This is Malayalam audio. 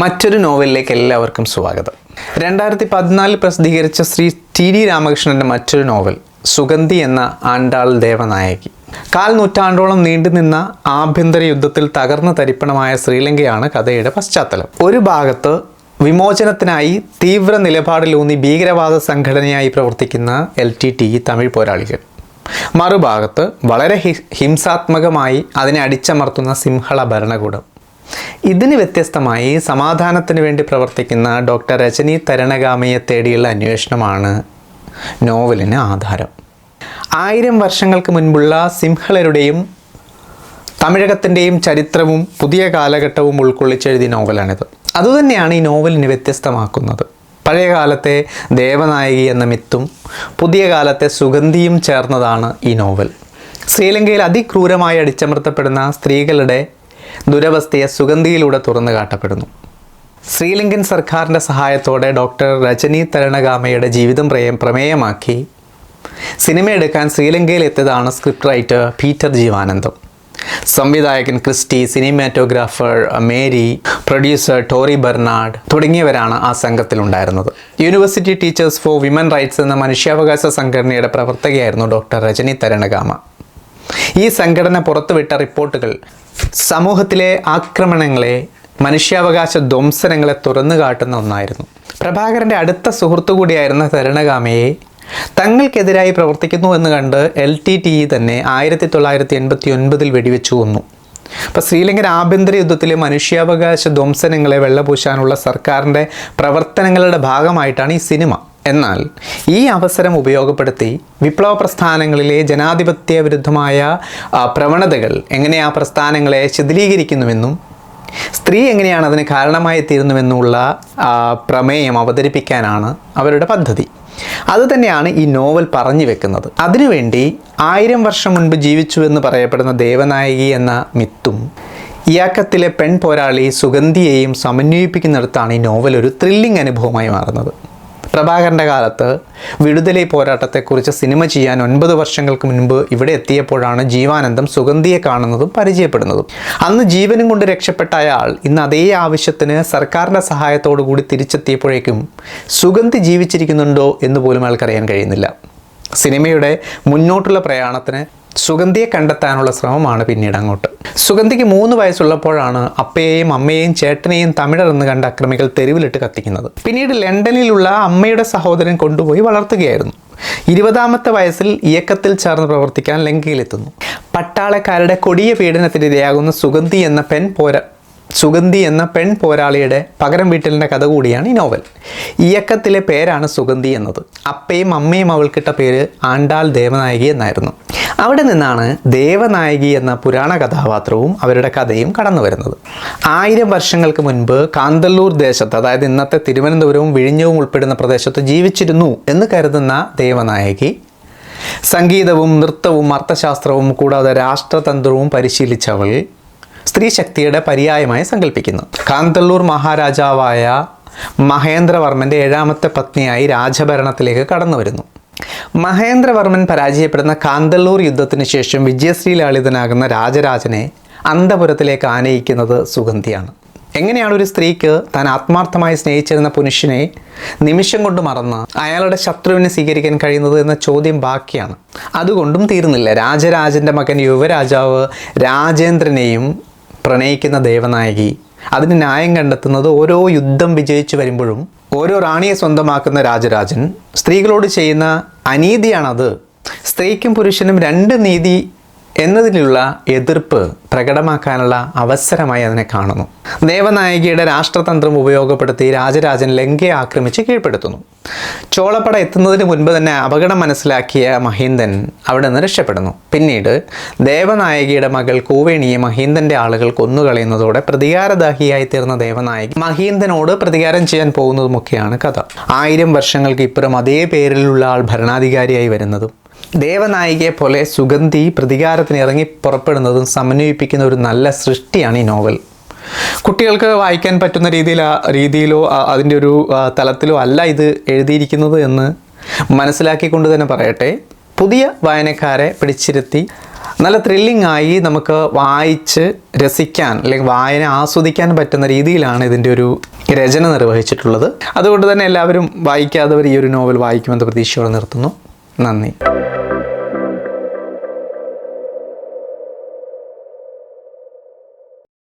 മറ്റൊരു നോവലിലേക്ക് എല്ലാവർക്കും സ്വാഗതം. രണ്ടായിരത്തി പതിനാലിൽ പ്രസിദ്ധീകരിച്ച ശ്രീ ടി ഡി രാമകൃഷ്ണന്റെ മറ്റൊരു നോവൽ സുഗന്ധി എന്ന ആണ്ടാൾ ദേവനായകി. കാൽ നൂറ്റാണ്ടോളം നീണ്ടുനിന്ന ആഭ്യന്തര യുദ്ധത്തിൽ തകർന്ന തരിപ്പണമായ ശ്രീലങ്കയാണ് കഥയുടെ പശ്ചാത്തലം. ഒരു ഭാഗത്ത് വിമോചനത്തിനായി തീവ്ര നിലപാടിലൂന്നി ഭീകരവാദ സംഘടനയായി പ്രവർത്തിക്കുന്ന എൽ ടി ടി തമിഴ് പോരാളികൾ. മറുഭാഗത്ത് വളരെ ഹിംസാത്മകമായി അതിനെ അടിച്ചമർത്തുന്ന സിംഹള ഭരണകൂടം. ഇതിന് വ്യത്യസ്തമായി സമാധാനത്തിന് വേണ്ടി പ്രവർത്തിക്കുന്ന ഡോക്ടർ രജനി തരണഗാമിയെ തേടിയുള്ള അന്വേഷണമാണ് നോവലിന് ആധാരം. ആയിരം വർഷങ്ങൾക്ക് മുൻപുള്ള സിംഹളരുടെയും തമിഴകത്തിന്റെയും ചരിത്രവും പുതിയ കാലഘട്ടവും ഉൾക്കൊള്ളിച്ചെഴുതിയ നോവലാണിത്. അതുതന്നെയാണ് ഈ നോവലിനെ വ്യത്യസ്തമാക്കുന്നത്. പഴയ കാലത്തെ ദേവനായകി എന്ന മിത്തും പുതിയ കാലത്തെ സുഗന്ധിയും ചേർന്നതാണ് ഈ നോവൽ. ശ്രീലങ്കയിൽ അതിക്രൂരമായി അടിച്ചമർത്തപ്പെടുന്ന സ്ത്രീകളുടെ ദുരവസ്ഥയെ സുഗന്ധിയിലൂടെ തുറന്നു കാട്ടപ്പെടുന്നു. ശ്രീലങ്കൻ സർക്കാരിന്റെ സഹായത്തോടെ ഡോക്ടർ രജനി തരണഗാമയുടെ ജീവിതം പ്രയം പ്രമേയമാക്കി. സിനിമ എടുക്കാൻ ശ്രീലങ്കയിൽ എത്തിയതാണ് സ്ക്രിപ്റ്റ് റൈറ്റർ പീറ്റർ ജീവാനന്ദം. സംവിധായകൻ Christy cinematographer Mary producer Tori Bernard തുടങ്ങിയവരാണ് ആ സംഘത്തിലുണ്ടായിരുന്നത് university teachers for women rights എന്ന മനുഷ്യാവകാശ സംഘടനയുടെ പ്രവർത്തകയായിരുന്നു ഡോക്ടർ രജനി തരണഗാമ ഈ സംഘടന പുറത്തുവിട്ട റിപ്പോർട്ടുകൾ സമൂഹത്തിലെ ആക്രമണങ്ങളെ മനുഷ്യാവകാശ ധ്വംസനങ്ങളെ തുറന്നു കാട്ടുന്ന ഒന്നായിരുന്നു. പ്രഭാകരന്റെ അടുത്ത സുഹൃത്തു കൂടിയായിരുന്ന തങ്ങൾക്കെതിരായി പ്രവർത്തിക്കുന്നു എന്ന് കണ്ട് എൽ ടി ടി ഇ തന്നെ ആയിരത്തി തൊള്ളായിരത്തി എൺപത്തി ഒൻപതിൽ വെടിവെച്ചു കൊന്നു. അപ്പോൾ ശ്രീലങ്കൻ ആഭ്യന്തര യുദ്ധത്തിലെ മനുഷ്യാവകാശ ധ്വംസനങ്ങളെ വെള്ളപൂശാനുള്ള സർക്കാരിന്റെ പ്രവർത്തനങ്ങളുടെ ഭാഗമായിട്ടാണ് ഈ സിനിമ. എന്നാൽ ഈ അവസരം ഉപയോഗപ്പെടുത്തി വിപ്ലവ പ്രസ്ഥാനങ്ങളിലെ ജനാധിപത്യ വിരുദ്ധമായ പ്രവണതകൾ എങ്ങനെ ആ പ്രസ്ഥാനങ്ങളെ ശിഥിലീകരിക്കുന്നുവെന്നും സ്ത്രീ എങ്ങനെയാണ് അതിന് കാരണമായി തീരുന്നുവെന്നുള്ള ആ, പ്രമേയം അവതരിപ്പിക്കാനാണ് അവരുടെ പദ്ധതി. അതുതന്നെയാണ് ഈ നോവൽ പറഞ്ഞു വെക്കുന്നത്. അതിനുവേണ്ടി ആയിരം വർഷം മുൻപ് ജീവിച്ചു എന്ന് പറയപ്പെടുന്ന ദേവനായകി എന്ന മിത്തും ഇയാക്കത്തിലെ പെൺ പോരാളി സുഗന്ധിയെയും സമന്വയിപ്പിക്കുന്നിടത്താണ് ഈ നോവൽ ഒരു ത്രില്ലിംഗ് അനുഭവമായി മാറുന്നത്. പ്രഭാകരന്റെ കാലത്ത് വിടുതലൈ പോരാട്ടത്തെക്കുറിച്ച് സിനിമ ചെയ്യാൻ ഒൻപത് വർഷങ്ങൾക്ക് മുൻപ് ഇവിടെ എത്തിയപ്പോഴാണ് ജീവാനന്ദം സുഗന്ധിയെ കാണുന്നതും പരിചയപ്പെടുന്നതും. അന്ന് ജീവനും കൊണ്ട് രക്ഷപ്പെട്ട അയാൾ ഇന്ന് അതേ ആവശ്യത്തിന് സർക്കാരിന്റെ സഹായത്തോടു കൂടി തിരിച്ചെത്തിയപ്പോഴേക്കും സുഗന്ധി ജീവിച്ചിരിക്കുന്നുണ്ടോ എന്ന് പോലും അയാൾക്കറിയാൻ കഴിയുന്നില്ല. സിനിമയുടെ മുന്നോട്ടുള്ള പ്രയാണത്തിന് സുഗന്ധിയെ കണ്ടെത്താനുള്ള ശ്രമമാണ് പിന്നീട് അങ്ങോട്ട്. സുഗന്ധിക്ക് മൂന്ന് വയസ്സുള്ളപ്പോഴാണ് അപ്പയെയും അമ്മയെയും ചേട്ടനെയും തമിഴർ കണ്ട അക്രമികൾ തെരുവിലിട്ട് കത്തിക്കുന്നത്. പിന്നീട് ലണ്ടനിലുള്ള അമ്മയുടെ സഹോദരൻ കൊണ്ടുപോയി വളർത്തുകയായിരുന്നു. ഇരുപതാമത്തെ വയസ്സിൽ ഇയക്കത്തിൽ ചേർന്ന് പ്രവർത്തിക്കാൻ ലങ്കയിലെത്തുന്നു. പട്ടാളക്കാരുടെ കൊടിയ പീഡനത്തിന് ഇരയാകുന്ന സുഗന്ധി എന്ന പെൺ പോര സുഗന്ധി എന്ന പെൺ പോരാളിയുടെ പകരം വീട്ടലിന്റെ കഥ കൂടിയാണ് ഈ നോവൽ. ഇയക്കത്തിലെ പേരാണ് സുഗന്ധി എന്നത്. അപ്പയും അമ്മയും അവൾക്കിട്ട പേര് ആണ്ടാൽ ദേവനായകി എന്നായിരുന്നു. അവിടെ നിന്നാണ് ദേവനായകി എന്ന പുരാണ കഥാപാത്രവും അവരുടെ കഥയും കടന്നു വരുന്നത്. ആയിരം വർഷങ്ങൾക്ക് മുൻപ് കാന്തല്ലൂർ ദേശത്ത് അതായത് ഇന്നത്തെ തിരുവനന്തപുരവും വിഴിഞ്ഞവും ഉൾപ്പെടുന്ന പ്രദേശത്ത് ജീവിച്ചിരുന്നു എന്ന് കരുതുന്ന ദേവനായകി സംഗീതവും നൃത്തവും അർത്ഥശാസ്ത്രവും കൂടാതെ രാഷ്ട്രതന്ത്രവും പരിശീലിച്ചവൾ സ്ത്രീ ശക്തിയുടെ പര്യായമായി സങ്കല്പിക്കുന്നു. കാന്തല്ലൂർ മഹാരാജാവായ മഹേന്ദ്രവർമ്മന്റെ ഏഴാമത്തെ പത്നിയായി രാജഭരണത്തിലേക്ക് കടന്നു വരുന്നു. മഹേന്ദ്രവർമ്മൻ പരാജയപ്പെടുന്ന കാന്തല്ലൂർ യുദ്ധത്തിന് ശേഷം വിജയശ്രീ ലാളിതനാകുന്ന രാജരാജനെ അന്തപുരത്തിലേക്ക് ആനയിക്കുന്നത് സുഗന്ധിയാണ്. എങ്ങനെയാണ് ഒരു സ്ത്രീക്ക് താൻ ആത്മാർത്ഥമായി സ്നേഹിച്ചിരുന്ന പുരുഷനെ നിമിഷം കൊണ്ട് മറന്ന് അയാളുടെ ശത്രുവിനെ സ്വീകരിക്കാൻ കഴിയുന്നത് എന്ന ചോദ്യം ബാക്കിയാണ്. അതുകൊണ്ടും തീരുന്നില്ല. രാജരാജന്റെ മകൻ യുവരാജാവ് രാജേന്ദ്രനെയും പ്രണയിക്കുന്ന ദേവനായകി അതിന് ന്യായം കണ്ടെത്തുന്നത് ഓരോ യുദ്ധം വിജയിച്ചു വരുമ്പോഴും ഓരോ റാണിയെ സ്വന്തമാക്കുന്ന രാജരാജൻ സ്ത്രീകളോട് ചെയ്യുന്ന അനീതിയാണത്. സ്ത്രീക്കും പുരുഷനും രണ്ട് നീതി എന്നതിലുള്ള എതിർപ്പ് പ്രകടമാക്കാനുള്ള അവസരമായി അതിനെ കാണുന്നു. ദേവനായകിയുടെ രാഷ്ട്രതന്ത്രം ഉപയോഗപ്പെടുത്തി രാജരാജൻ ലങ്കയെ ആക്രമിച്ച് കീഴ്പ്പെടുത്തുന്നു. ചോളപ്പട എത്തുന്നതിന് മുൻപ് തന്നെ അപകടം മനസ്സിലാക്കിയ മഹീന്ദൻ അവിടെ നിന്ന് രക്ഷപ്പെടുന്നു. പിന്നീട് ദേവനായകിയുടെ മകൾ കൂവേണിയെ മഹീന്ദന്റെ ആളുകൾ കൊന്നുകളയുന്നതോടെ പ്രതികാരദാഹിയായി തീർന്ന ദേവനായകി മഹീന്ദനോട് പ്രതികാരം ചെയ്യാൻ പോകുന്നതുമൊക്കെയാണ് കഥ. ആയിരം വർഷങ്ങൾക്ക് ഇപ്പുറം അതേ പേരിലുള്ള ആൾ ഭരണാധികാരിയായി വരുന്നതും ദേവനായികയെ പോലെ സുഗന്ധി പ്രതികാരത്തിന് ഇറങ്ങി പുറപ്പെടുന്നതും സമന്വയിപ്പിക്കുന്ന ഒരു നല്ല സൃഷ്ടിയാണ് ഈ നോവൽ. കുട്ടികൾക്ക് വായിക്കാൻ പറ്റുന്ന രീതിയിൽ രീതിയിലോ അതിന്റെ ഒരു തലത്തിലോ അല്ല ഇത് എഴുതിയിരിക്കുന്നത് എന്ന് മനസ്സിലാക്കിക്കൊണ്ട് തന്നെ പറയട്ടെ. പുതിയ വായനക്കാരെ പിടിച്ചിരുത്തി നല്ല ത്രില്ലിംഗ് ആയി നമുക്ക് വായിച്ച് രസിക്കാൻ അല്ലെങ്കിൽ വായന ആസ്വദിക്കാൻ പറ്റുന്ന രീതിയിലാണ് ഇതിന്റെ ഒരു രചന നിർവഹിച്ചിട്ടുള്ളത്. അതുകൊണ്ട് തന്നെ എല്ലാവരും വായിക്കാത്തവർ ഈ ഒരു നോവൽ വായിക്കുമെന്ന് പ്രതീക്ഷയോടെ നിർത്തുന്നു. നന്ദി.